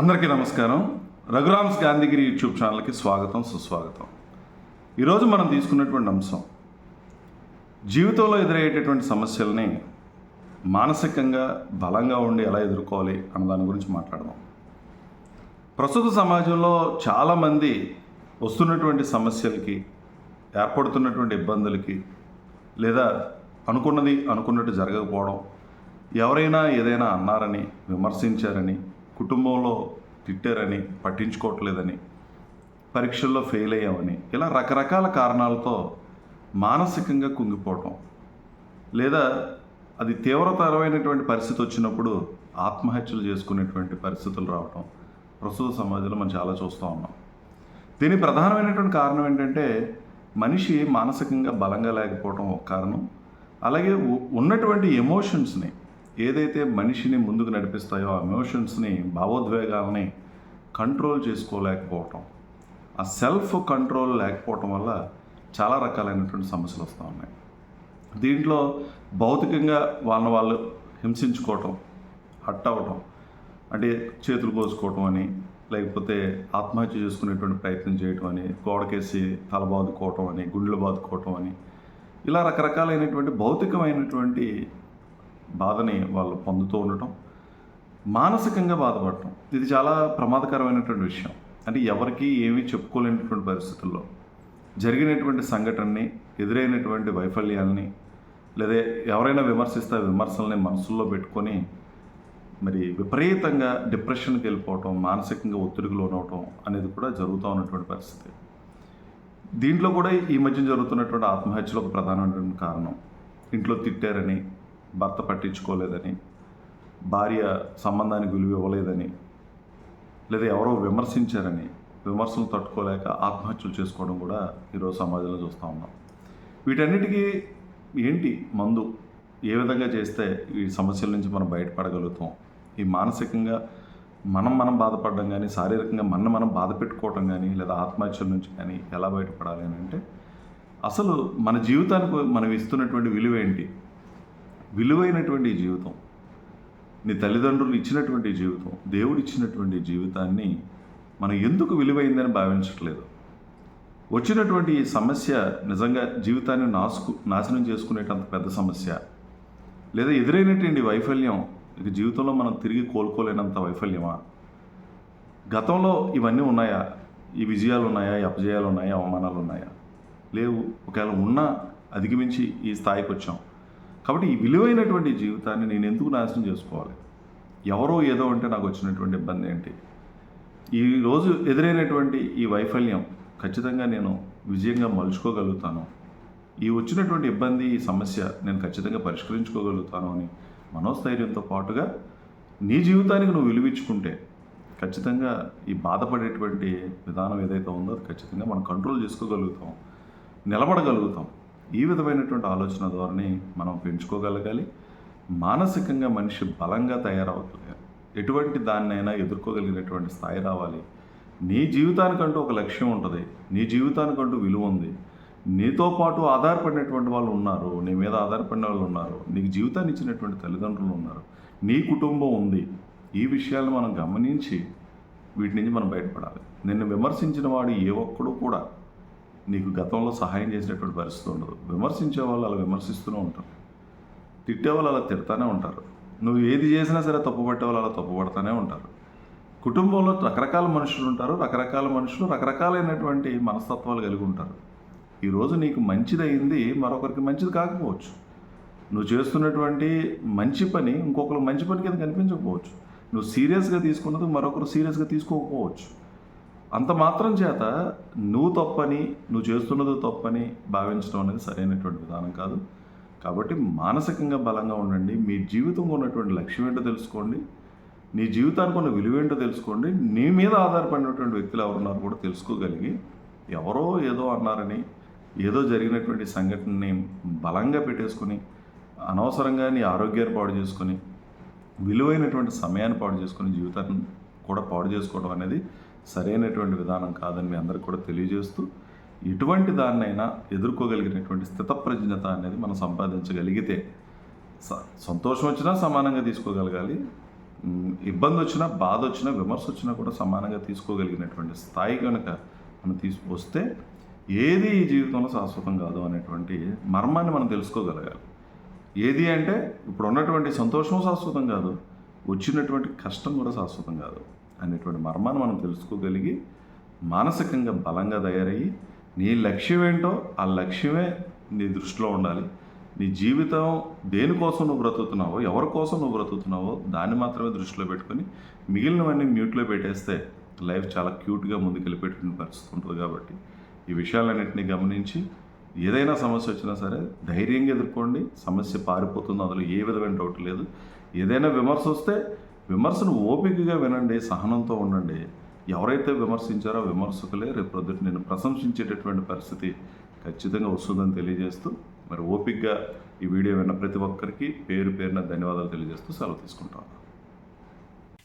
అందరికీ నమస్కారం. రఘురామ్స్ గాంధీగిరి యూట్యూబ్ ఛానల్కి స్వాగతం సుస్వాగతం. ఈరోజు మనం తీసుకున్నటువంటి అంశం జీవితంలో ఎదురయ్యేటటువంటి సమస్యల్ని మానసికంగా బలంగా ఉండి ఎలా ఎదుర్కోవాలి అన్న దాని గురించి మాట్లాడదాం. ప్రస్తుత సమాజంలో చాలామంది వస్తున్నటువంటి సమస్యలకి ఏర్పడుతున్నటువంటి ఇబ్బందులకి లేదా అనుకున్నది అనుకున్నట్టు జరగకపోవడం ఎవరైనా ఏదైనా అన్నారని విమర్శించారని కుటుంబంలో తిట్టారని పట్టించుకోవట్లేదని పరీక్షల్లో ఫెయిల్ అయ్యామని ఇలా రకరకాల కారణాలతో మానసికంగా కుంగిపోవటం. లేదా అది తీవ్రతరమైనటువంటి పరిస్థితి వచ్చినప్పుడు ఆత్మహత్యలు చేసుకునేటువంటి పరిస్థితులు రావటం. ప్రస్తుత సమాజంలో మనం చాలా చూస్తూ ఉన్నాం. దీని ప్రధానమైనటువంటి కారణం ఏంటంటే మనిషి మానసికంగా బలంగా లేకపోవటం ఒక కారణం. అలాగే ఉన్నటువంటి ఎమోషన్స్ని ఏదైతే మనిషిని ముందుకు నడిపిస్తాయో ఆ ఎమోషన్స్ని భావోద్వేగాలని కంట్రోల్ చేసుకోలేకపోవటం. ఆ సెల్ఫ్ కంట్రోల్ లేకపోవటం వల్ల చాలా రకాలైనటువంటి సమస్యలు వస్తూ ఉన్నాయి. దీంట్లో భౌతికంగా వాళ్ళని వాళ్ళు హింసించుకోవటం హట్ అవ్వటం అంటే చేతులు కోసుకోవటం అని లేకపోతే ఆత్మహత్య చేసుకునేటువంటి ప్రయత్నం చేయటం అని గోడకేసి తల బాదుకోవటం అని గుండెలు బాదుకోవటం అని ఇలా రకరకాలైనటువంటి భౌతికమైనటువంటి బాధని వాళ్ళు పొందుతూ ఉండటం మానసికంగా బాధపడటం. ఇది చాలా ప్రమాదకరమైనటువంటి విషయం. అంటే ఎవరికి ఏమీ చెప్పుకోలేనటువంటి పరిస్థితుల్లో జరిగినటువంటి సంఘటనని ఎదురైనటువంటి వైఫల్యాలని లేదా ఎవరైనా విమర్శిస్తే విమర్శల్ని మనసుల్లో పెట్టుకొని మరి విపరీతంగా డిప్రెషన్కి వెళ్ళిపోవటం మానసికంగా ఒత్తిడికి లోనవటం అనేది కూడా జరుగుతూ ఉన్నటువంటి పరిస్థితి. దీంట్లో కూడా ఈ మధ్య జరుగుతున్నటువంటి ఆత్మహత్యలు ఒక ప్రధానమైనటువంటి కారణం. ఇంట్లో తిట్టారని భర్త పట్టించుకోలేదని భార్య సంబంధానికి విలువ ఇవ్వలేదని లేదా ఎవరో విమర్శించారని విమర్శలు తట్టుకోలేక ఆత్మహత్యలు చేసుకోవడం కూడా ఈరోజు సమాజంలో చూస్తూ ఉన్నాం. వీటన్నిటికీ ఏంటి మందు? ఏ విధంగా చేస్తే ఈ సమస్యల నుంచి మనం బయటపడగలుగుతాం? ఈ మానసికంగా మనం మనం బాధపడడం కానీ శారీరకంగా మనం మనం బాధ పెట్టుకోవటం కానీ లేదా ఆత్మహత్యల నుంచి కానీ ఎలా బయటపడాలి అని అంటే అసలు మన జీవితానికి మనం ఇస్తున్నటువంటి విలువ ఏంటి? విలువైనటువంటి జీవితం నీ తల్లిదండ్రులు ఇచ్చినటువంటి జీవితం దేవుడు ఇచ్చినటువంటి జీవితాన్ని మనం ఎందుకు విలువైందని భావించట్లేదు? వచ్చినటువంటి ఈ సమస్య నిజంగా జీవితాన్ని నాసుకు నాశనం చేసుకునేటంత పెద్ద సమస్య? లేదా ఎదురైనటువంటి వైఫల్యం ఇక జీవితంలో మనం తిరిగి కోలుకోలేనంత వైఫల్యమా? గతంలో ఇవన్నీ ఉన్నాయా? ఈ విజయాలు ఉన్నాయా? ఈ అపజయాలు ఉన్నాయా? అవమానాలు ఉన్నాయా? లేవు. ఒకవేళ ఉన్నా అధిగమించి ఈ స్థాయికి వచ్చాం. కాబట్టి ఈ విలువైనటువంటి జీవితాన్ని నేను ఎందుకు నాశనం చేసుకోవాలి? ఎవరో ఏదో అంటే నాకు వచ్చినటువంటి ఇబ్బంది ఏంటి? ఈ రోజు ఎదురైనటువంటి ఈ వైఫల్యం ఖచ్చితంగా నేను విజయంగా మలుచుకోగలుగుతాను. ఈ వచ్చినటువంటి ఇబ్బంది ఈ సమస్య నేను ఖచ్చితంగా పరిష్కరించుకోగలుగుతాను అని మనోస్థైర్యంతో పాటుగా నీ జీవితానికి నువ్వు విలువించుకుంటే ఖచ్చితంగా ఈ బాధపడేటువంటి విధానం ఏదైతే ఉందో అది ఖచ్చితంగా మనం కంట్రోల్ చేసుకోగలుగుతాం. నిలబడగలుగుతాం. ఈ విధమైనటువంటి ఆలోచన ధోరణి మనం పెంచుకోగలగాలి. మానసికంగా మనిషి బలంగా తయారవగలగాలి ఎటువంటి దాన్నైనా ఎదుర్కోగలిగినటువంటి స్థాయి రావాలి. నీ జీవితానికంటూ ఒక లక్ష్యం ఉంటుంది. నీ జీవితానికంటూ విలువ ఉంది. నీతో పాటు ఆధారపడినటువంటి వాళ్ళు ఉన్నారు. నీ మీద ఆధారపడిన వాళ్ళు ఉన్నారు. నీకు జీవితాన్ని ఇచ్చినటువంటి తల్లిదండ్రులు ఉన్నారు. నీ కుటుంబం ఉంది. ఈ విషయాలను మనం గమనించి వీటి నుంచి మనం బయటపడాలి. నిన్ను విమర్శించిన వాడు ఏ ఒక్కడు కూడా నీకు గతంలో సహాయం చేసినటువంటి పరిస్థితి ఉండదు. విమర్శించే వాళ్ళు అలా విమర్శిస్తూనే ఉంటారు. తిట్టే వాళ్ళు అలా తిడతానే ఉంటారు. నువ్వు ఏది చేసినా సరే తప్పుపట్టే వాళ్ళు అలా తప్పుపడతానే ఉంటారు. కుటుంబంలో రకరకాల మనుషులు ఉంటారు. రకరకాల మనుషులు రకరకాలైనటువంటి మనస్తత్వాలు కలిగి ఉంటారు. ఈరోజు నీకు మంచిదైంది మరొకరికి మంచిది కాకపోవచ్చు. నువ్వు చేస్తున్నటువంటి మంచి పని ఇంకొకరు మంచి పని కింద కనిపించకపోవచ్చు. నువ్వు సీరియస్గా తీసుకున్నది మరొకరు సీరియస్గా తీసుకోకపోవచ్చు. అంత మాత్రం చేత నువ్వు తప్పని నువ్వు చేస్తున్నది తప్పని భావించడం అనేది సరైనటువంటి విధానం కాదు. కాబట్టి మానసికంగా బలంగా ఉండండి. మీ జీవితంలో ఉన్నటువంటి లక్ష్యం ఏంటో తెలుసుకోండి. నీ జీవితానికి ఉన్న విలువ ఏంటో తెలుసుకోండి. నీ మీద ఆధారపడినటువంటి వ్యక్తులు ఎవరున్నారు కూడా తెలుసుకోగలిగి ఎవరో ఏదో అన్నారని ఏదో జరిగినటువంటి సంఘటనని బలంగా పెట్టేసుకుని అనవసరంగా నీ ఆరోగ్యాన్ని పాడు చేసుకొని విలువైనటువంటి సమయాన్ని పాడు చేసుకుని జీవితాన్ని కూడా పాడు చేసుకోవడం అనేది సరైనటువంటి విధానం కాదని మీ అందరికి కూడా తెలియజేస్తూ ఎటువంటి దాన్నైనా ఎదుర్కోగలిగినటువంటి స్థితప్రజ్ఞత అనేది మనం సంపాదించగలిగితే స- సంతోషం వచ్చినా సమానంగా తీసుకోగలగాలి. ఇబ్బంది వచ్చినా బాధ వచ్చినా విమర్శ వచ్చినా కూడా సమానంగా తీసుకోగలిగినటువంటి స్థాయి కనుక మనం తీసుకొస్తే ఏది ఈ జీవితంలో శాశ్వతం కాదు అనేటువంటి మర్మాన్ని మనం తెలుసుకోగలగాలి. ఏది అంటే ఇప్పుడు ఉన్నటువంటి సంతోషం శాశ్వతం కాదు వచ్చినటువంటి కష్టం కూడా శాశ్వతం కాదు. అనేటువంటి మర్మాన్ని మనం తెలుసుకోగలిగి మానసికంగా బలంగా తయారయ్యి నీ లక్ష్యం ఏంటో ఆ లక్ష్యమే నీ దృష్టిలో ఉండాలి. నీ జీవితం దేనికోసం నువ్వు బ్రతుకుతున్నావో ఎవరి కోసం నువ్వు బ్రతుకుతున్నావో దాన్ని మాత్రమే దృష్టిలో పెట్టుకొని మిగిలినవన్నీ మ్యూట్లో పెట్టేస్తే లైఫ్ చాలా క్యూట్గా ముందుకెళ్ళిపెట్టిన పరిస్థితి ఉంటుంది కాబట్టి ఈ విషయాలన్నింటినీ గమనించి ఏదైనా సమస్య వచ్చినా సరే ధైర్యంగా ఎదుర్కోండి. సమస్య పారిపోతుంది అందులో ఏ విధమైన డౌట్ లేదు. ఏదైనా విమర్శ వస్తే విమర్శను ఓపికగా వినండి సహనంతో ఉండండి. ఎవరైతే విమర్శించారో విమర్శకులే రేపు ప్రొద్దుట నేను ప్రశంసించేటటువంటి పరిస్థితి ఖచ్చితంగా వస్తుందని తెలియజేస్తూ మరి ఓపికగా ఈ వీడియో విన్న ప్రతి ఒక్కరికి పేరు పేరున ధన్యవాదాలు తెలియజేస్తూ సెలవు తీసుకుంటాను.